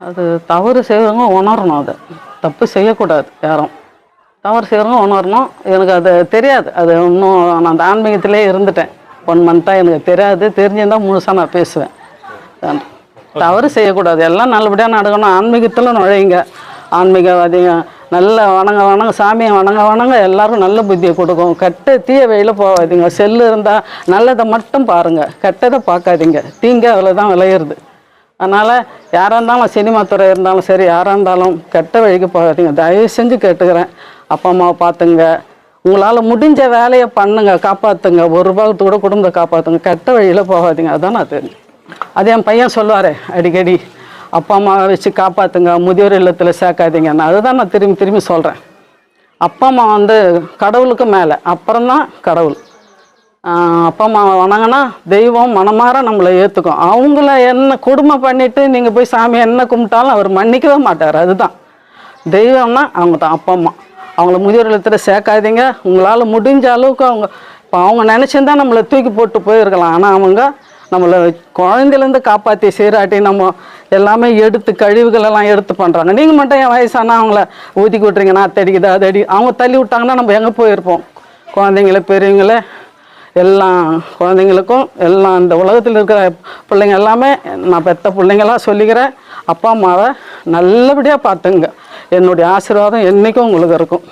அது தவறு செய்கிறவங்க உணரணும் அதை. தப்பு செய்யக்கூடாது யாரும். தவறு செய்கிறவங்க உணரணும். எனக்கு அது தெரியாது. அது இன்னும் நான் அந்த ஆன்மீகத்திலே இருந்துட்டேன். ஒன் மந்த்தாக எனக்கு தெரியாது. தெரிஞ்சிருந்தால் முழுசாக நான் பேசுவேன். தவறு செய்யக்கூடாது. எல்லாம் நல்லபடியாக நடக்கணும். ஆன்மீகத்தில் நுழையுங்க. ஆன்மீகவாதிங்க நல்ல வணங்க வணங்க சாமியை வணங்க வணங்க எல்லாரும் நல்ல புத்தியை கொடுக்கும். கெட்ட தீய வழியில் போகாதீங்க. செல்லு இருந்தால் நல்லதை மட்டும் பாருங்கள் கெட்டதை பார்க்காதீங்க. தீங்க அவ்வளோதான் தான் விளையிறது. அதனால் யாராக இருந்தாலும் சினிமா துறை இருந்தாலும் சரி யாராக இருந்தாலும் கெட்ட வழிக்கு போகாதீங்க. தயவு செஞ்சு கேட்டுக்கிறேன். அப்பா அம்மாவை பார்த்துங்க. உங்களால் முடிஞ்ச வேலையை பண்ணுங்க காப்பாற்றுங்க ஒரு ரூபாய்க்கு கூட குடும்பத்தை காப்பாற்றுங்க கெட்ட வழியில் போகாதீங்க. அதான் நான் தெரியும் அது என் பையன் சொல்லுவார் அடிக்கடி அப்பா அம்மாவை வச்சு காப்பாற்றுங்க முதியோர் இல்லத்தில் சேர்க்காதீங்க. நான் அதுதான் நான் திரும்பி திரும்பி சொல்கிறேன் அப்பா அம்மா வந்து கடவுளுக்கு மேலே. அப்புறம்தான் கடவுள். அப்பா அம்மா வணங்கினா தெய்வம் மனமாற நம்மளை ஏற்றுக்கும் அவங்கள என்ன கொடுமை பண்ணிவிட்டு நீங்கள் போய் சாமி என்ன கும்பிட்டாலும் அவர் மன்னிக்கவே மாட்டார். அதுதான். தெய்வம்னா அவங்க தான் அப்பா அம்மா. அவங்கள முதியோர் இல்லத்தில் சேர்க்காதீங்க. உங்களால் முடிஞ்ச அளவுக்கு அவங்க இப்போ அவங்க நினச்சிருந்தா நம்மளை தூக்கி போட்டு போயிருக்கலாம். ஆனால் அவங்க நம்மளை குழந்தையிலேருந்து காப்பாற்றி சீராட்டி நம்ம எல்லாமே எடுத்து கழிவுகளெல்லாம் எடுத்து பண்ணுறாங்க நீங்கள் மட்டும் என் வயசானா அவங்கள ஊதிக்கி விட்றீங்க நான் தடிக்குது அது அடி அவங்க தள்ளி விட்டாங்கன்னா நம்ம எங்கே போயிருப்போம்? குழந்தைங்கள பெரியவங்கள எல்லா குழந்தைங்களுக்கும் எல்லாம் இந்த உலகத்தில் இருக்கிற பிள்ளைங்க எல்லாமே நான் பெற்ற பிள்ளைங்களாக சொல்லிக்கிறேன் அப்பா அம்மாவை நல்லபடியாக பார்த்துங்க. என்னுடைய ஆசீர்வாதம் என்றைக்கும் உங்களுக்கு இருக்கும்.